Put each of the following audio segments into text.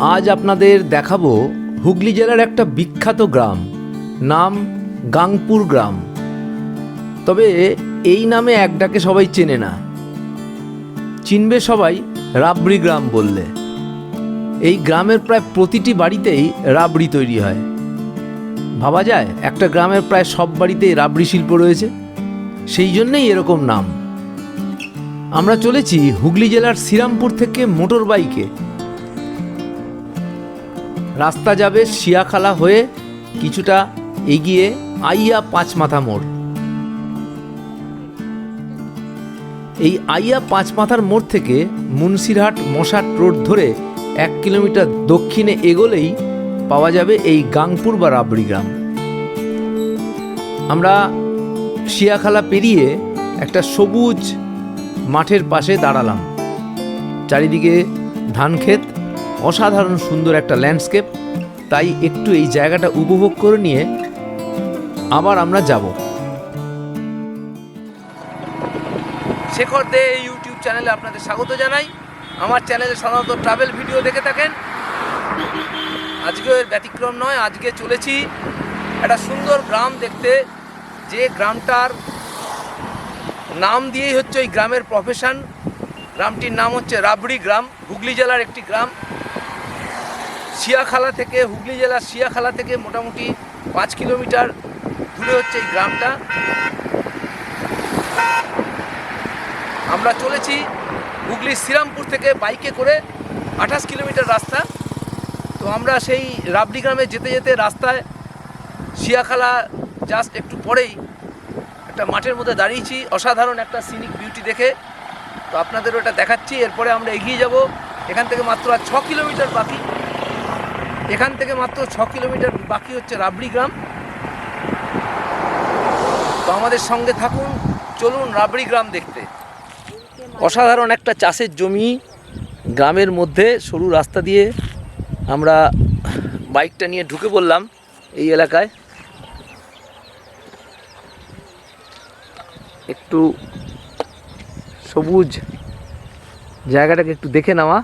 আজ আপনাদের দেখাবো হুগলি জেলার একটা বিখ্যাত গ্রাম, নাম গাংপুর গ্রাম। তবে এই নামে এক ডাকে সবাই চেনে না। চিনবে সবাই রাবড়ি গ্রাম বললে। এই গ্রামের প্রায় প্রতিটি বাড়িতেই রাবড়ি তৈরি হয়। ভাবা যায়, একটা গ্রামের প্রায় সব বাড়িতেই রাবড়ি শিল্প রয়েছে। সেই জন্যেই এরকম নাম। আমরা চলেছি হুগলি জেলার শ্রীরামপুর থেকে মোটর বাইকে রাস্তা যাবে শিয়াখালা হয়ে কিছুটা এগিয়ে আইয়া পাঁচ মাথা মোড়। এই আইয়া পাঁচ মাথার মোড় থেকে মুন্সিরহাট মশাট রোড ধরে এক কিলোমিটার দক্ষিণে এগোলেই পাওয়া যাবে এই গাংপুর বা রাবড়ি গ্রাম। আমরা শিয়াখালা পেরিয়ে একটা সবুজ মাঠের পাশে দাঁড়ালাম। চারিদিকে ধান ক্ষেত অসাধারণ সুন্দর একটা ল্যান্ডস্কেপ তাই একটু এই জায়গাটা উপভোগ করে নিয়ে আবার আমরা যাব। শেখর দে ইউটিউব চ্যানেলে আপনাদের স্বাগত জানাই। আমার চ্যানেলে সাধারণত ট্রাভেল ভিডিও দেখে থাকেন। আজকে এর ব্যতিক্রম নয়, আজকে চলেছি একটা সুন্দর গ্রাম দেখতে। যে গ্রামটার নাম দিয়েই হচ্ছে ওই গ্রামের প্রফেশন গ্রামটির নাম হচ্ছে রাবড়ি গ্রাম, হুগলি জেলার একটি গ্রাম। শিয়াখালা থেকে, হুগলি জেলার শিয়াখালা থেকে মোটামুটি পাঁচ কিলোমিটার দূরে হচ্ছে এই গ্রামটা। আমরা চলেছি হুগলি শ্রীরামপুর থেকে বাইকে করে আঠাশ কিলোমিটার রাস্তা। তো আমরা সেই রাবড়ি গ্রামে যেতে যেতে রাস্তায় শিয়াখালা জাস্ট একটু পরেই একটা মাঠের মধ্যে দাঁড়িয়েছি। অসাধারণ একটা সিনিক বিউটি দেখে। তো আপনাদের ওটা দেখাচ্ছি। এরপরে আমরা এগিয়ে যাব। এখান থেকে মাত্র আর ছ কিলোমিটার বাকি। এখান থেকে মাত্র ছ কিলোমিটার বাকি হচ্ছে রাবড়ি গ্রাম। তো আমাদের সঙ্গে থাকুন, চলুন রাবড়ি গ্রাম দেখতে। অসাধারণ একটা চাষের জমি গ্রামের মধ্যে, সরু রাস্তা দিয়ে আমরা বাইকটা নিয়ে ঢুকে পড়লাম এই এলাকায়। একটু সবুজ জায়গাটাকে একটু দেখে নেওয়া।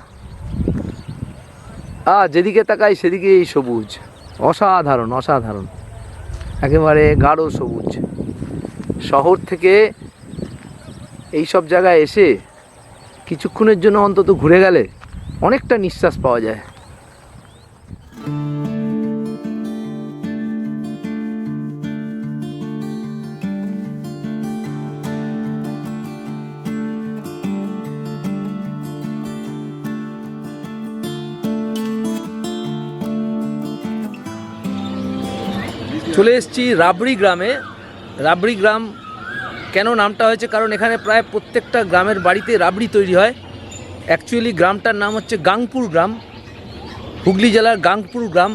আ, যেদিকে তাকাই সেদিকে এই সবুজ। অসাধারণ অসাধারণ। একেবারে গাঢ় সবুজ। শহর থেকে এই সব জায়গায় এসে কিছুক্ষণের জন্য অন্তত ঘুরে গেলে অনেকটা নিঃশ্বাস পাওয়া যায়। চলে এসেছি রাবড়ি গ্রামে। রাবড়ি গ্রাম কেন নামটা হয়েছে? কারণ এখানে প্রায় প্রত্যেকটা গ্রামের বাড়িতে রাবড়ি তৈরি হয়। অ্যাকচুয়ালি গ্রামটার নাম হচ্ছে গাংপুর গ্রাম। হুগলি জেলার গাংপুর গ্রাম।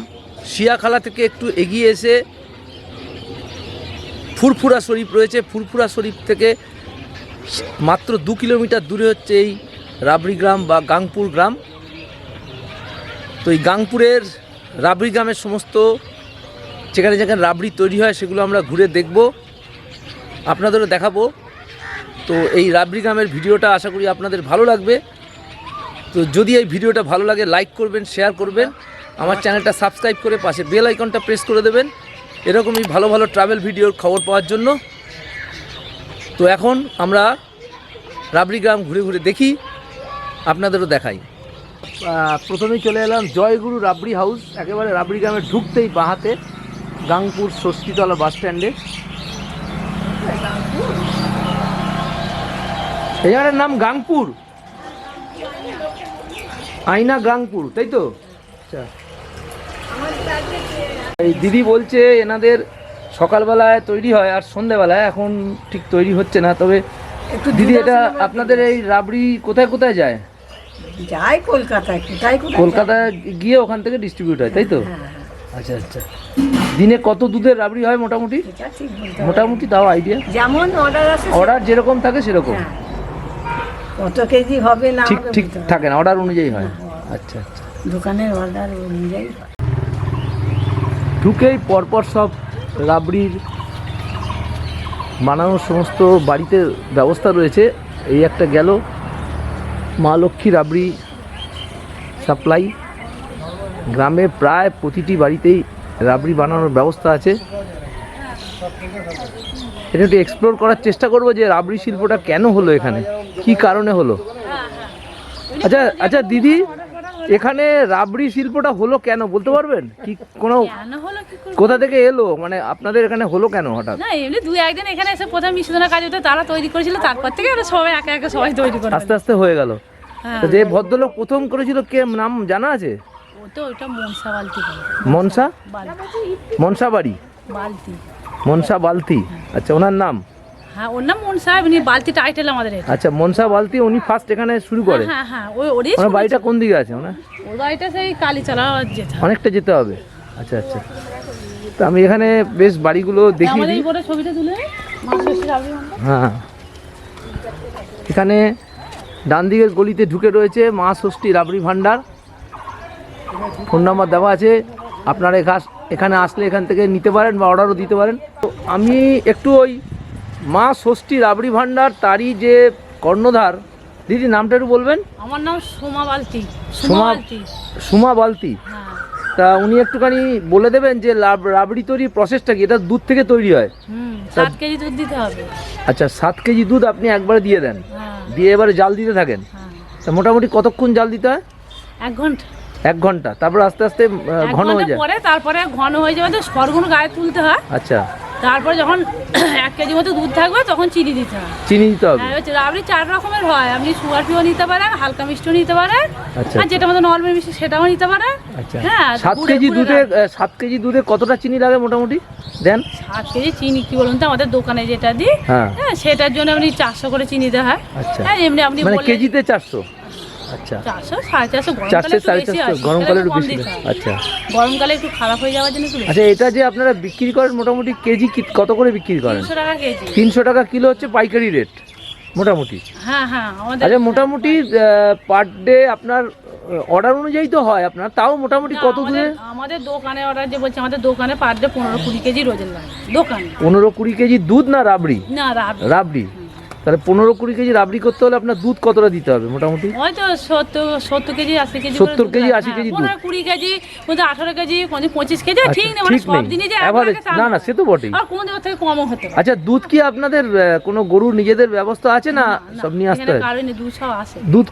শিয়াখালা থেকে একটু এগিয়ে এসে ফুরফুরা শরীফ রয়েছে। ফুরফুরা শরীফ থেকে মাত্র দু কিলোমিটার দূরে হচ্ছে এই রাবড়ি গ্রাম বা গাংপুর গ্রাম। তো এই গাংপুরের রাবড়ি গ্রামের সমস্ত যেখানে যেখানে রাবড়ি তৈরি হয়, সেগুলো আমরা ঘুরে দেখব, আপনাদেরও দেখাবো। তো এই রাবড়ি গ্রামের ভিডিওটা আশা করি আপনাদের ভালো লাগবে। তো যদি এই ভিডিওটা ভালো লাগে লাইক করবেন শেয়ার করবেন, আমার চ্যানেলটা সাবস্ক্রাইব করে পাশে বেল আইকনটা প্রেস করে দেবেন। এরকমই ভালো ভালো ট্রাভেল ভিডিওর খবর পাওয়ার জন্য। তো এখন আমরা রাবড়ি গ্রাম ঘুরে ঘুরে দেখি, আপনাদেরও দেখাই। প্রথমেই চলে এলাম জয়গুরু রাবড়ি হাউস একেবারে রাবড়ি গ্রামে ঢুকতেই বাহাতে গাংপুর ষষ্ঠীতলা বাস স্ট্যান্ডে। এই জায়গাটার নাম গাংপুর। আইনা গাংপুর তাই তো? আচ্ছা। এই দিদি বলছে এনাদের সকালবেলায় তৈরি হয় আর সন্ধেবেলায় এখন ঠিক তৈরি হচ্ছে না। তবে একটু দিদি এটা আপনাদের এই রাবড়ি কোথায় কোথায় যায়? যাই কলকাতায় কোথায় কলকাতায় গিয়ে ওখান থেকে ডিস্ট্রিবিউট হয় তাই তো? হ্যাঁ, হ্যাঁ, আচ্ছা আচ্ছা। দিনে কত দুধের রাবড়ি হয় মোটামুটি। মোটামুটি তাও আইডিয়া যেমন অর্ডার আছে অর্ডার যেরকম থাকে সেরকম। হ্যাঁ। কত কেজি হবে না ঠিক ঠিক থাকে না অর্ডার অনুযায়ী হয়। আচ্ছা আচ্ছা। দোকানের অর্ডার অনুযায়ী। ঢুকেই পরপর সব রাবড়ির বানানোর সমস্ত বাড়িতে ব্যবস্থা রয়েছে। এই একটা গেল মা লক্ষ্মী রাবড়ি সাপ্লাই। গ্রামে প্রায় প্রতিটি বাড়িতেই রাবড়ি বানানোর ব্যবস্থা আছে। এটা একটু এক্সপ্লোর করার চেষ্টা করব যে রাবড়ি শিল্পটা কেন হলো এখানে? কি কারণে হলো? আচ্ছা আচ্ছা দিদি এখানে রাবড়ি শিল্পটা হলো কেন? বলতে পারবেন? কি কোনো? কোথা থেকে এলো? মানে আপনাদের এখানে হলো কেন হঠাৎ? না এমনি দুই একদিন এখানে এসে প্রথম মিশ্রণের কাজ হতো তারা তৈরি করেছিল তারপর থেকে ওরা সবাই একে একে সবাই তৈরি করে আস্তে আস্তে হয়ে গেল। হ্যাঁ। যে ভদ্রলোক প্রথম করেছিল কে নাম জানা আছে? তো মনসা বালতি মনসা? মনসা বাড়ি? বালতি। মনসা বালতি? আচ্ছা ওনার নাম? হ্যাঁ ওর নাম মনসা এমনি বালতি টাইটেল আমাদের আচ্ছা মনসা বালতি উনি ফার্স্ট এখানে শুরু করে। হ্যাঁ হ্যাঁ ওই ওরই ওনার বাড়িটা কোন দিকে আছে ওনার? ওর বাড়িটা সেই কালীচলা যেতে অনেকটা যেতে হবে। আচ্ছা আচ্ছা। তো আমি এখানে বেশ বাড়িগুলো আমাদের ছবিটা তুলে ভাণ্ডার। হ্যাঁ। এখানে ডান দিকের গলিতে ঢুকে রয়েছে মা ষষ্ঠী রাবড়ি ভাণ্ডার। ফোন নাম্বার দেওয়া আছে। আপনারা এখা- এখানে আসলে এখান থেকে নিতে পারেন বা অর্ডারও দিতে পারেন। তো আমি একটু ওই মা ষষ্ঠী রাবড়ি ভাণ্ডার তারই যে কর্ণধার দিদি নামটা একটু বলবেন? আমার নাম সোমা বালতি। সোমা সোমা- বালতি। হ্যাঁ। তা উনি একটুখানি বলে দেবেন যে রাবড়ি তৈরির প্রসেসটা কি? এটা দুধ থেকে তৈরি হয়। সাত কেজি দুধ দিতে হবে। আচ্ছা সাত কেজি দুধ আপনি একবারে দিয়ে দেন। হ্যাঁ। দিয়ে এবারে জাল দিতে থাকেন। হ্যাঁ। তা মোটামুটি কতক্ষণ জাল দিতে হয়? এক ঘণ্টা। এক ঘণ্টা তারপর আস্তে আস্তে ঘন হয়ে যায়? পরে তারপরে ঘন হয়ে যাবে তো সরগুন গায়ে তুলতে হয়। আচ্ছা। তারপর যখন এক কেজি মতো দুধ থাকবে তখন চিনি দিতে হয়। চিনি দিতে হবে? হ্যাঁ, রাবড়ি চার রকমের হয়। আপনি সুগার ফিও নিতে পারেন হালকা মিষ্টিও নিতে পারেন আচ্ছা। আর যেটা মতো নর্মাল মিষ্টি সেটাও নিতে পারেন। আচ্ছা। হ্যাঁ সাত কেজি দুধে। সাত কেজি দুধে কতটা চিনি লাগে মোটামুটি? দেন। সাত কেজি চিনি কি বলুন তো আমাদের দোকানে যেটা দিই হ্যাঁ। হ্যাঁ সেটার জন্য আপনি চারশো করে চিনি দেওয়া হয়। আচ্ছা। হ্যাঁ এমনি আপনি মানে কেজিতে চারশো? আচ্ছা। চারশো সাড়ে চারশো চারশো সাড়ে চারশো গরমকালে একটু বেশি আচ্ছা। গরমকালে একটু খারাপ হয়ে যাওয়ার জন্য আচ্ছা এটা যে আপনারা বিক্রি করেন মোটামুটি কেজি কত করে বিক্রি করেন? তিনশো টাকা কেজি। তিনশো টাকা কিলো হচ্ছে পাইকারি রেট মোটামুটি। হ্যাঁ হ্যাঁ আচ্ছা মোটামুটি পার ডে আপনার অর্ডার অনুযায়ী তো হয় আপনার তাও মোটামুটি কত দূরে আমাদের দোকানে অর্ডার যে বলছে আমাদের দোকানে পার ডে পনেরো কুড়ি কেজি রোজের লাগে দোকানে। পনেরো কুড়ি কেজি দুধ না রাবড়ি? না রাবড়ি। রাবড়ি। তাহলে পনেরো কুড়ি কেজি রাবড়ি করতে হলে আপনার দুধ কতটা দিতে হবে মোটামুটি? ওই তো সত্তর সত্তর কেজি আশি কেজি 70 কেজি, 80 কেজি দুধ। কুড়ি কেজি কোনদিন আঠারো কেজি কোনদিন পঁচিশ কেজি আচ্ছা, ঠিক নেই মানে ঠিক নেই। না না সে তো বটেই। আর কোনদিন থেকে কমও হতে আচ্ছা দুধ কি আপনাদের কোনো গরুর নিজেদের ব্যবস্থা আছে না সব নিয়ে আসতে হয়? আসে। দুধ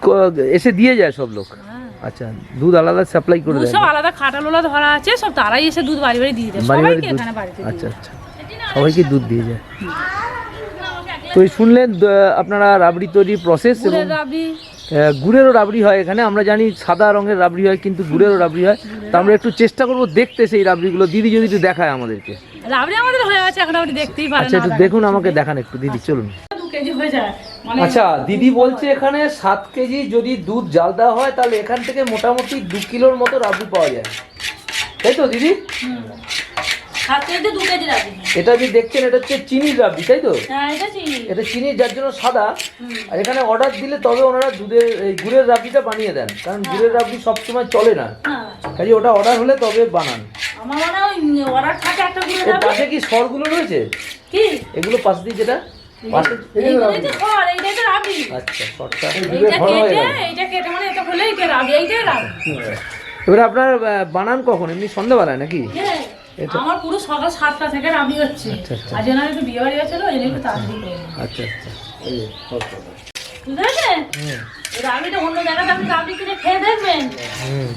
এসে দিয়ে যায় সব লোক? হ্যাঁ। আচ্ছা দুধ আলাদা সাপ্লাই করে দেয় দুশো আলাদা খাটালোলা ধরা আছে সব তারাই এসে দুধ বাড়ি বাড়ি দিয়ে বাড়ি সবাইকে এখানে বাড়িতে আচ্ছা আচ্ছা। সবাইকে দুধ দিয়ে যায়। তো শুনলেন আপনারা রাবড়ি তৈরির প্রসেস এবং গুড়েরও রাবড়ি হয় এখানে। আমরা জানি সাদা রঙের রাবড়ি হয় কিন্তু গুড়েরও রাবড়ি হয়। তো আমরা একটু চেষ্টা করব দেখতে সেই রাবড়িগুলো। দিদি যদি একটু দেখায় আমাদেরকে। রাবড়ি আমাদের হয়ে আছে এখন আপনি দেখতেই পারেন আচ্ছা একটু দেখুন আমাকে দেখান একটু। দিদি চলুন। যায়। মানে আচ্ছা দিদি বলছে এখানে সাত কেজি যদি দুধ জাল দেওয়া হয় তাহলে এখান থেকে মোটামুটি দু কিলোর মতো রাবড়ি পাওয়া যায়। তাই তো দিদি? এটা যে দেখছেন এটা হচ্ছে চিনির রাবড়ি তাই তো? হ্যাঁ এটা চিনি। যার জন্য সাদা। আর এখানে অর্ডার দিলে তবে ওনারা দুধের এই গুড়ের রাবড়িটা বানিয়ে দেন। কারণ গুড়ের রাবড়ি সবসময় চলে না। হ্যাঁ কাজে ওটা অর্ডার হলে তবে বানান। হয় পাশে কি স্বরগুলো রয়েছে? কি? এগুলো পাশ দিয়ে যেটা? আচ্ছা হয়ে মানে এবারে আপনার বানান কখন? এমনি সন্ধ্যাবেলায় নাকি? হ্যাঁ। আমার পুরো সকাল সাতটা থেকে রাবড়ি হচ্ছে। আচ্ছা, আচ্ছা। আর যেন একটু বিয়ে বাড়ি আছে ওই জন্য একটু তাড়াতাড়ি আচ্ছা আচ্ছা। বুঝতে পেরেছেন? এই অন্য জায়গাতে আপনি রাবড়ি কিনে খেয়ে দেখবেন।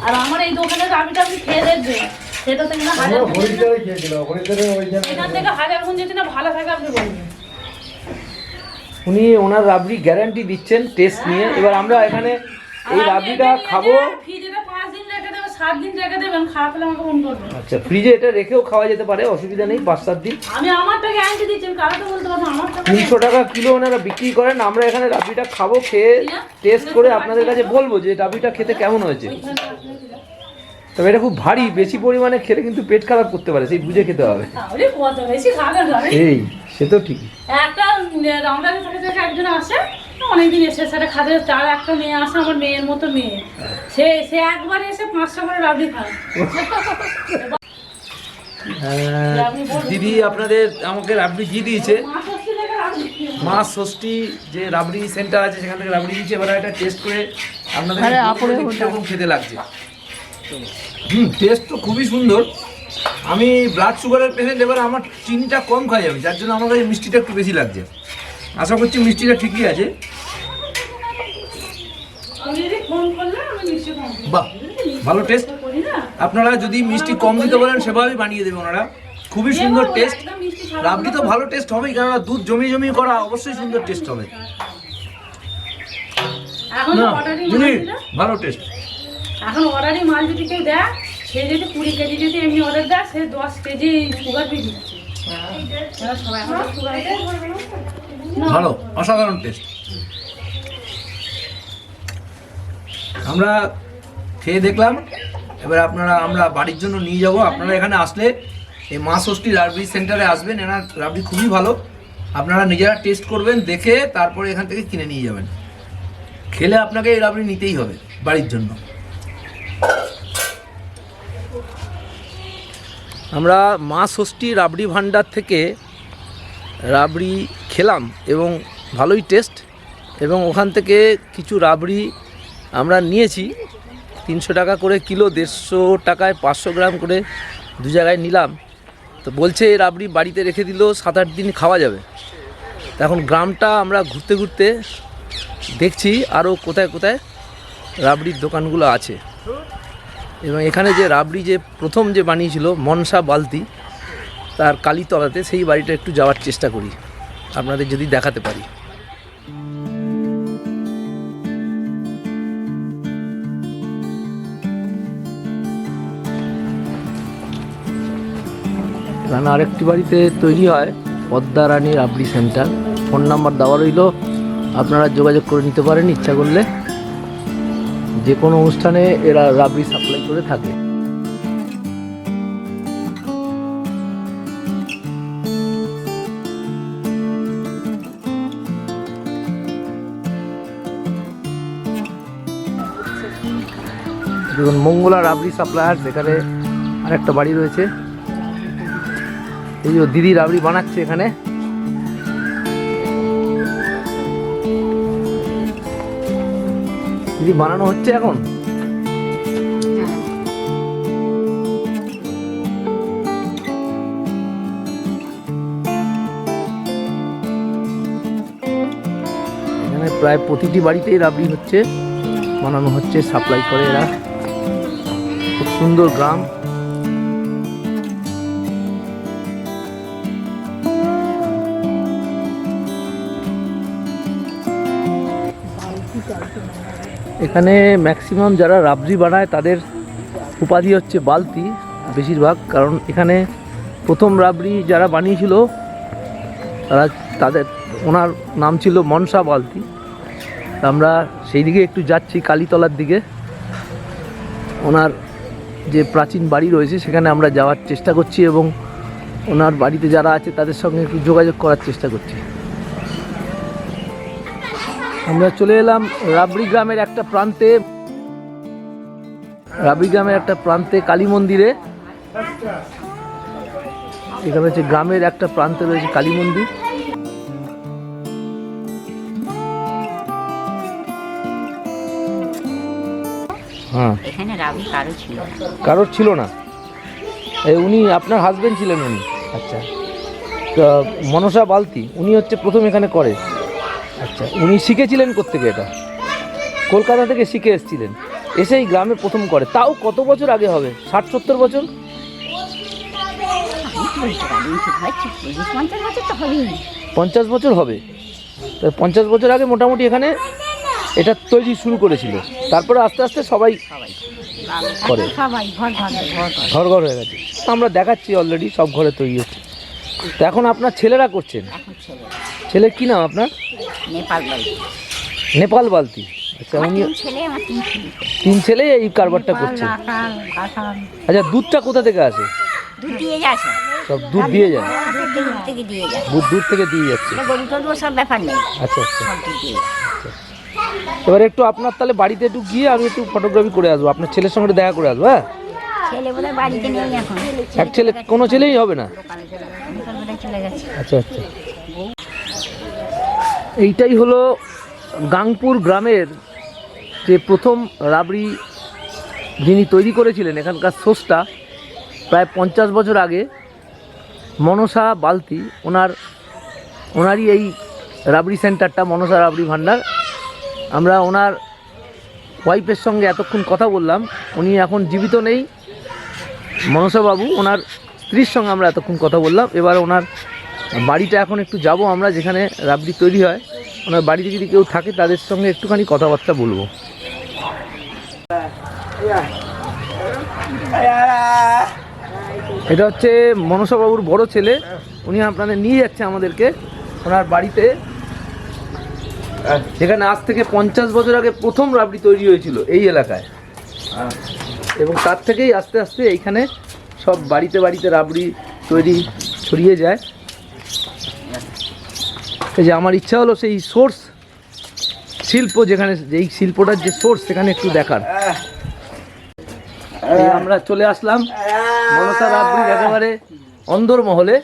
আর আমার এই দোকানের রাবড়িটা আপনি খেয়ে দেখবেন। সেটা থেকে না হাজার এখান থেকে হাজার গুণ যেটা না ভালো থাকে আপনি বলবেন। উনি ওনার রাবড়ি গ্যারান্টি দিচ্ছেন টেস্ট নিয়ে। এবার আমরা এখানে এই রাবড়িটা খাব যে ফ্রিজে পাঁচ দিন রেখে দেবেন সাত দিন রেখে দেবেন খারাপ হলে আমাকে ফোন করবেন। আচ্ছা ফ্রিজে এটা রেখেও খাওয়া যেতে পারে অসুবিধা নেই পাঁচ সাত দিন। আমি আমারটা গ্যারান্টি দিচ্ছি কারও তো বলতে পারব আমার তিনশো টাকা কিলো ওনারা বিক্রি করেন আমরা এখানে রাবিটা খাব খেয়ে টেস্ট করে আপনাদের কাছে বলব যে রাবিটা খেতে কেমন হয়েছে। তবে এটা খুব ভারী বেশি পরিমাণে খেলে কিন্তু পেট খারাপ করতে পারে সেই বুঝে খেতে হবে। এই সে তো ঠিকই। একটা রামদানি থেকে থেকে একজন আসে অনেকদিন এসে সেটা খাতে তার একটা মেয়ে আসে আমার মেয়ের মতো মেয়ে। সে সে একবার এসে পাঁচটা করে রাবড়ি খায়। দিদি আপনাদের আমাকে রাবড়ি দিয়ে দিয়েছে। মা ষষ্ঠী যে রাবড়ি সেন্টার আছে সেখান থেকে রাবড়ি দিয়েছে এবার এটা টেস্ট করে আপনাদের খেতে লাগছে। হুম টেস্ট তো খুবই সুন্দর। আমি ব্লাড সুগারের পেশেন্ট এবার আমার চিনিটা কম খাই আমি যার জন্য আমার কাছে মিষ্টিটা একটু বেশি লাগছে। আশা করছি মিষ্টিটা ঠিকই আছে। বাহ ভালো টেস্ট আপনারা যদি মিষ্টি কম দিতে বলেন সেভাবেই বানিয়ে দেবে ওনারা। খুবই সুন্দর টেস্ট রাবড়ি তো ভালো টেস্ট হবেই কেননা দুধ জমি জমি করা অবশ্যই সুন্দর টেস্ট হবে। না ভালো টেস্ট এখন অর্ডারই মাল যদি কেউ দেয়, সে যদি কুড়ি কেজি যদি এমনি অর্ডার দেয়, সে দশ কেজি সুগার সুগার ভালো, অসাধারণ টেস্ট আমরা খেয়ে দেখলাম, এবার আপনারা, আমরা বাড়ির জন্য নিয়ে যাব। আপনারা এখানে আসলে এই মা ষষ্ঠী রাবড়ি সেন্টারে আসবেন। এনার রাবড়ি খুবই ভালো। আপনারা নিজেরা টেস্ট করবেন, দেখে তারপরে এখান থেকে কিনে নিয়ে যাবেন। খেলে আপনাকে এই রাবড়ি নিতেই হবে, বাড়ির জন্য। আমরা মা ষষ্ঠী রাবড়ি ভাণ্ডার থেকে রাবড়ি খেলাম এবং ভালোই টেস্ট এবং ওখান থেকে কিছু রাবড়ি আমরা নিয়েছি। তিনশো টাকা করে কিলো, দেড়শো টাকায় পাঁচশো গ্রাম করে দু জায়গায় নিলাম। তো বলছে, এই রাবড়ি বাড়িতে রেখে দিলেও সাত আট দিন খাওয়া যাবে। এখন গ্রামটা আমরা ঘুরতে ঘুরতে দেখছি আরও কোথায় কোথায় রাবড়ির দোকানগুলো আছে। এবং এখানে যে রাবড়ি যে প্রথম যে বানিয়েছিল মনসা বালতি, তার কালীতলাতে সেই বাড়িটা একটু যাওয়ার চেষ্টা করি। আপনাদের যদি দেখাতে পারি। এখানে আরেকটি বাড়িতে তৈরি হয় Padma Rani rabri centre. Phone number দেওয়া রইল। আপনারা যোগাযোগ করে নিতে পারেন ইচ্ছা করলে। যে কোনো অনুষ্ঠানে এরা রাবড়ি সাপ্লাই করে থাকে। দেখুন, মঙ্গলা রাবড়ি সাপ্লায়ার এখানে আরেকটা বাড়ি রয়েছে। এই যে দিদি রাবড়ি বানাচ্ছে এখানে। দিদি বানানো হচ্ছে এখন? এখানে প্রায় প্রতিটি বাড়িতেই রাবড়ি হচ্ছে, বানানো হচ্ছে সাপ্লাই করে এরা। খুব সুন্দর গ্রাম। এখানে ম্যাক্সিমাম যারা রাবড়ি বানায়, তাদের উপাধি হচ্ছে বালতি, বেশিরভাগ। কারণ এখানে প্রথম রাবড়ি যারা বানিয়েছিল, তারা তাদের, ওনার নাম ছিল মনসা বালতি। আমরা সেই দিকে একটু যাচ্ছি, কালীতলার দিকে। ওনার যে প্রাচীন বাড়ি রয়েছে, সেখানে আমরা যাওয়ার চেষ্টা করছি এবং ওনার বাড়িতে যারা আছে, তাদের সঙ্গে একটু যোগাযোগ করার চেষ্টা করছি। আমরা চলে এলাম রাবড়ি গ্রামের একটা প্রান্তে। রাবড়ি গ্রামের একটা প্রান্তে কালী মন্দিরে। এখানে হচ্ছে গ্রামের একটা প্রান্তে রয়েছে কালী মন্দির। হ্যাঁ। এখানে রাবি কারও ছিল না। কারোর ছিল না। এই উনি আপনার হাজবেন্ড ছিলেন উনি। আচ্ছা। তো মনসা বালতি উনি হচ্ছে প্রথম এখানে করে। আচ্ছা উনি শিখেছিলেন কোত্থেকে এটা? কলকাতা থেকে শিখে এসেছিলেন। এসেই গ্রামে প্রথম করে। তাও কত বছর আগে হবে? ষাট, সত্তর বছর? পঞ্চাশ বছর হবে। পঞ্চাশ বছর আগে মোটামুটি এখানে এটা তৈরি শুরু করেছিল। তারপরে আস্তে আস্তে সবাই করে। ঘর ঘর হয়ে গেছে। আমরা দেখাচ্ছি অলরেডি সব ঘরে তৈরি হচ্ছে। তো এখন আপনার ছেলেরা করছেন? ছেলে ছেলের কি নাম আপনার? নেপাল বাড়ি নেপাল বালতি। আচ্ছা উনি তিন ছেলে তিন ছেলে। এই কারবারটা করছে আচ্ছা দুধটা কোথা থেকে আসে? দুধ দিয়ে যাচ্ছে। সব দুধ দিয়ে যায়? দুধ দুধ থেকে দিয়ে যাচ্ছে। সব ব্যাপার নেই। আচ্ছা আচ্ছা। দিয়ে যায়। এবার একটু আপনার তাহলে বাড়িতে একটু গিয়ে আমি একটু ফটোগ্রাফি করে আসব। আপনার ছেলের সঙ্গে দেখা করে আসব হ্যাঁ? এক ছেলে কোনো ছেলেই হবে না? আচ্ছা আচ্ছা। এইটাই হলো গাংপুর গ্রামের যে প্রথম রাবড়ি যিনি তৈরি করেছিলেন এখানকার সোর্সটা প্রায় পঞ্চাশ বছর আগে মনসা বালতি, ওনার, ওনারই এই রাবড়ি সেন্টারটা, মনসা রাবড়ি ভাণ্ডার। আমরা ওনার ওয়াইফের সঙ্গে এতক্ষণ কথা বললাম, উনি এখন জীবিত নেই। মনসাবাবু, ওনার স্ত্রীর সঙ্গে আমরা এতক্ষণ কথা বললাম। এবার ওনার বাড়িটা এখন একটু যাব আমরা, যেখানে রাবড়ি তৈরি হয়। ওনার বাড়িতে যদি কেউ থাকে, তাদের সঙ্গে একটুখানি কথাবার্তা বলব। এটা হচ্ছে মনসাবাবুর বড় ছেলে। উনি আপনাদের নিয়ে যাচ্ছে আমাদেরকে ওনার বাড়িতে। যেখানে আজ থেকে পঞ্চাশ বছর আগে প্রথম রাবড়ি তৈরি হয়েছিল এই এলাকায়। এবং তার থেকেই আস্তে আস্তে এইখানে সব বাড়িতে বাড়িতে রাবড়ি তৈরি ছড়িয়ে যায়। এই যে আমার ইচ্ছা হলো সেই সোর্স শিল্প যেখানে যেই শিল্পটার যে সোর্স সেখানে একটু দেখার। আমরা চলে আসলাম মনসা রাবড়ির একেবারে অন্দরমহলে।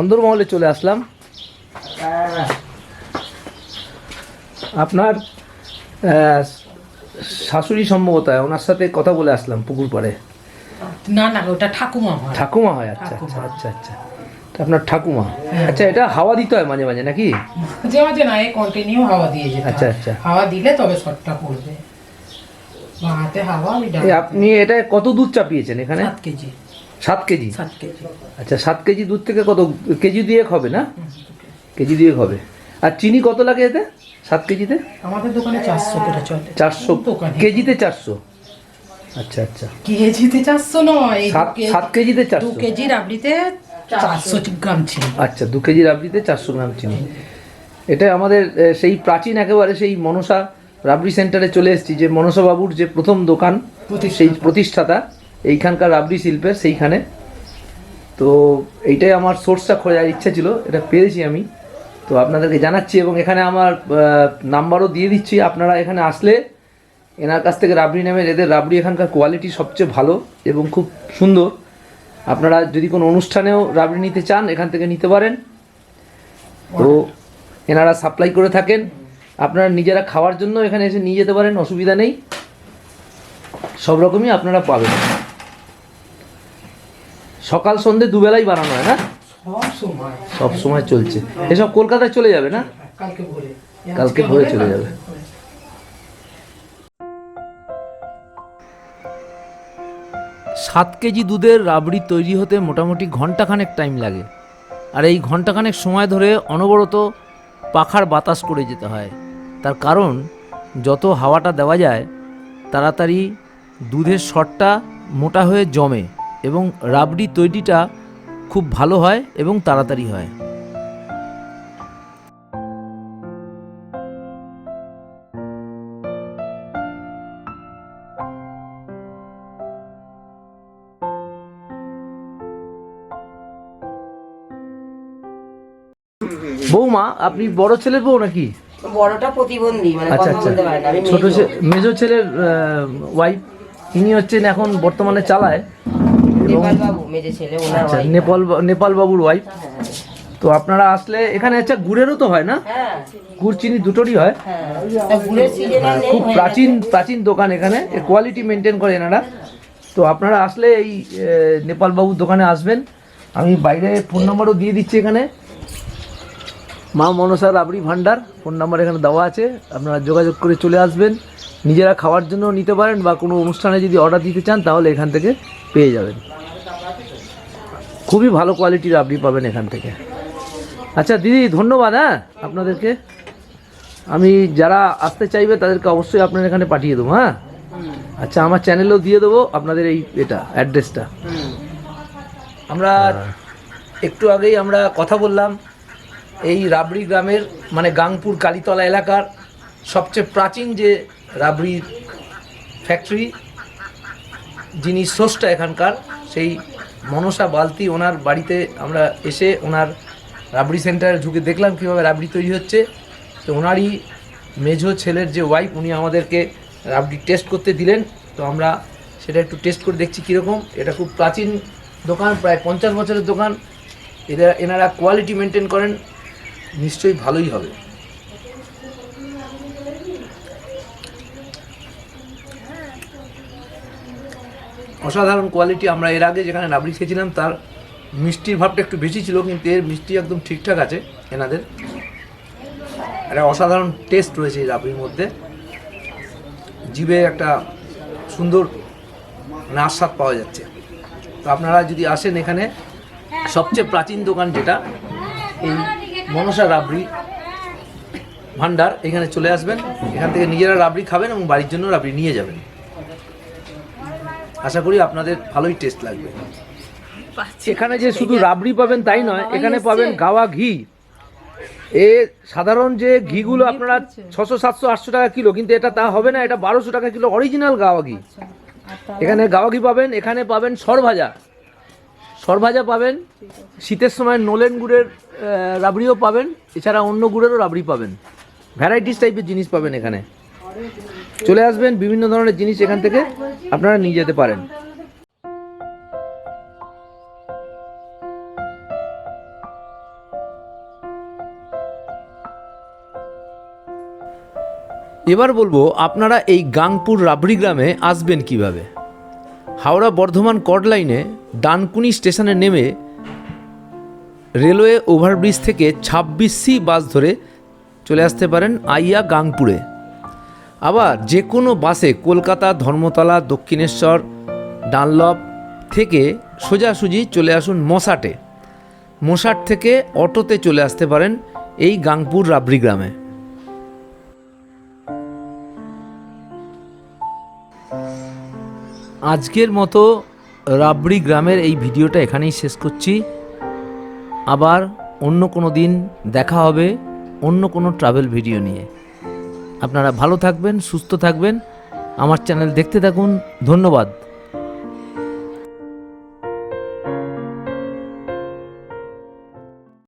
অন্দরমহলে চলে আসলাম। আপনার শাশুড়ি সম্ভবত ওনার সাথে কথা বলে আসলাম পুকুর পাড়ে। না না ওটা ঠাকুমা হয়। ঠাকুমা হয় আচ্ছা আচ্ছা আচ্ছা আচ্ছা। আপনার ঠাকুমা। আচ্ছা এটা হাওয়া দিতে হয় মাঝে মাঝে নাকি? মাঝে মাঝে না এই কন্টিনিউ হাওয়া দিয়ে যেতে আচ্ছা, আচ্ছা। হাওয়া দিলে তবে শটটা পড়বে। বাঁহাতে হাওয়া আমি আপনি এটা কত দুধ চাপিয়েছেন এখানে? সাত কেজি। সাত কেজি? সাত কেজি। আচ্ছা সাত কেজি দুধ থেকে কত? কেজি দিয়ে হবে না? কেজি। দিয়ে হবে। আর চিনি কত লাগে এতে? সাত কেজিতে? আমাদের দোকানে চারশো করে চলে। চারশো। দোকানে? কেজিতে চারশো? আচ্ছা আচ্ছা। কেজিতে চারশো নয় এই সাত কে- সাত কেজিতে দু চারশো। কেজি রাবড়িতে চারশো। গ্রাম ছিল আচ্ছা দু কেজি রাবড়িতে চারশো গ্রাম চিনি। এটা আমাদের সেই প্রাচীন একেবারে সেই মনসা রাবড়ি সেন্টারে চলে এসেছি যে মনসা বাবুর যে প্রথম দোকান সেই প্রতিষ্ঠাতা এইখানকার রাবড়ি শিল্পের সেইখানে। তো এইটাই আমার সোর্সটা খোঁজার ইচ্ছা ছিল এটা পেয়েছি আমি। তো আপনাদেরকে জানাচ্ছি এবং এখানে আমার নাম্বারও দিয়ে দিচ্ছি আপনারা এখানে আসলে এনার কাছ থেকে রাবড়ি নেবেন এদের রাবড়ি এখানকার কোয়ালিটি সবচেয়ে ভালো এবং খুব সুন্দর। আপনারা যদি কোনো অনুষ্ঠানেও রাবড়ি নিতে চান এখান থেকে নিতে পারেন। তো এনারা সাপ্লাই করে থাকেন। আপনারা নিজেরা খাওয়ার জন্য এখানে এসে নিয়ে যেতে পারেন অসুবিধা নেই। সব রকমই আপনারা পাবেন। সকাল সন্ধে দুবেলাই বানানো হয় না? সব সময়। চলছে। এসব কলকাতায় চলে যাবে না? কালকে ভোরে। কালকে ভোরে চলে যাবে। সাত কেজি দুধের রাবড়ি তৈরি হতে মোটামুটি ঘন্টাখানেক টাইম লাগে। আর এই ঘন্টাখানেক সময় ধরে অনবরত পাখার বাতাস করে যেতে হয়। তার কারণ, যত হাওয়াটা দেওয়া যায়, তাড়াতাড়ি দুধের শটটা মোটা হয়ে জমে এবং রাবড়ি তৈরিটা খুব ভালো হয় এবং তাড়াতাড়ি হয়। বৌমা আপনি বড় ছেলের বউ নাকি? বড়টা প্রতিবন্ধী মানে আচ্ছা কথা আচ্ছা বলতে পারে না আমি ছোট মেজো। ছে- মেজো ছেলের ওয়াইফ ইনি হচ্ছেন এখন বর্তমানে চালায়। এবং নেপাল বাবু মেজে ছেলে ওনার আচ্ছা wife। নেপাল বা- নেপাল বাবুর ওয়াইফ তো আপনারা আসলে এখানে আচ্ছা গুড়েরও তো হয় না? হ্যাঁ। গুড় চিনি দুটোরই হয়। হ্যাঁ। তা গুড়ের সিজনে হ্যাঁ, নেই। খুব হয়ে। প্রাচীন প্রাচীন দোকান এখানে। কোয়ালিটি মেনটেন করে এনারা। তো আপনারা আসলে এই নেপাল বাবুর দোকানে আসবেন। আমি বাইরে ফোন নাম্বারও দিয়ে দিচ্ছি এখানে। মা মনসা রাবড়ি ভান্ডার ফোন নাম্বার এখানে দেওয়া আছে আপনারা যোগাযোগ করে চলে আসবেন। নিজেরা খাওয়ার জন্য নিতে পারেন বা কোনো অনুষ্ঠানে যদি অর্ডার দিতে চান তাহলে এখান থেকে পেয়ে যাবেন। খুবই ভালো কোয়ালিটির রাবড়ি পাবেন এখান থেকে। আচ্ছা দিদি ধন্যবাদ হ্যাঁ আপনাদেরকে। আমি যারা আসতে চাইবে তাদেরকে অবশ্যই আপনার এখানে পাঠিয়ে দেবো হ্যাঁ। আচ্ছা আমার চ্যানেলেও দিয়ে দেবো আপনাদের এই এটা অ্যাড্রেসটা আমরা একটু আগেই আমরা কথা বললাম। এই রাবড়ি গ্রামের মানে গাংপুর কালীতলা এলাকার সবচেয়ে প্রাচীন যে রাবড়ি ফ্যাক্টরি যিনি স্রষ্টা এখানকার, সেই মনসা বালতি ওনার বাড়িতে আমরা এসে ওনার রাবড়ি সেন্টারে ঢুকে দেখলাম কীভাবে রাবড়ি তৈরি হচ্ছে। তো ওনারই মেঝো ছেলের যে ওয়াইফ উনি আমাদেরকে রাবড়ি টেস্ট করতে দিলেন। তো আমরা সেটা একটু টেস্ট করে দেখছি কীরকম। এটা খুব প্রাচীন দোকান, প্রায় পঞ্চাশ বছরের দোকান। এদের এনারা কোয়ালিটি মেনটেন করেন। নিশ্চয়ই ভালোই হবে। অসাধারণ কোয়ালিটি আমরা এর আগে যেখানে রাবড়ি খেয়েছিলাম, তার মিষ্টির ভাবটা একটু বেশি ছিল, কিন্তু এর মিষ্টি একদম ঠিকঠাক আছে এনাদের। একটা অসাধারণ টেস্ট রয়েছে এই রাবড়ির মধ্যে। জিভে একটা সুন্দর আস্বাদ পাওয়া যাচ্ছে। তো আপনারা যদি আসেন এখানে, সবচেয়ে প্রাচীন দোকান যেটা, এই মনসা রাবড়ি ভান্ডার এখানে চলে আসবেন। এখান থেকে নিজেরা রাবড়ি খাবেন এবং বাড়ির জন্য রাবড়ি নিয়ে যাবেন। আশা করি আপনাদের ভালোই টেস্ট লাগবে। এখানে যে শুধু রাবড়ি পাবেন তাই নয় এখানে পাবেন গাওয়া ঘি। এ সাধারণ যে ঘিগুলো আপনারা ছশো সাতশো আটশো টাকা কিলো কিন্তু এটা তা হবে না এটা বারোশো টাকা কিলো অরিজিনাল গাওয়া ঘি। এখানে গাওয়া ঘি পাবেন এখানে পাবেন সরভাজা। সরভাজা পাবেন শীতের সময় নোলেন গুড়ের রাবড়িও পাবেন, এছাড়া অন্য গুড়েরও রাবড়ি পাবেন। ভ্যারাইটিস টাইপের জিনিস পাবেন এখানে। চলে আসবেন বিভিন্ন ধরনের জিনিস এখান থেকে, আপনারা নিয়ে যেতে পারেন। এবার বলব, আপনারা এই গাংপুর রাবড়ি গ্রামে আসবেন কীভাবে? হাওড়া বর্ধমান কড লাইনে ডানকুনি স্টেশনে নেমে রেলওয়ে ওভারব্রিজ থেকে ছাব্বিশ সি বাস ধরে চলে আসতে পারেন আইয়া গাংপুরে। আবার যে কোনো বাসে কলকাতা, ধর্মতলা, দক্ষিণেশ্বর, ডানলপ থেকে সোজাসুজি চলে আসুন মশাটে। মশাট থেকে অটোতে চলে আসতে পারেন এই গাংপুর রাবড়ি গ্রামে। আজকের মতো রাবড়ি গ্রামের এই ভিডিওটা এখানেই শেষ করছি। আবার অন্য কোনো দিন দেখা হবে, অন্য কোনো ট্রাভেল ভিডিও নিয়ে। আপনারা ভালো থাকবেন, সুস্থ থাকবেন। আমার চ্যানেল দেখতে থাকুন। ধন্যবাদ।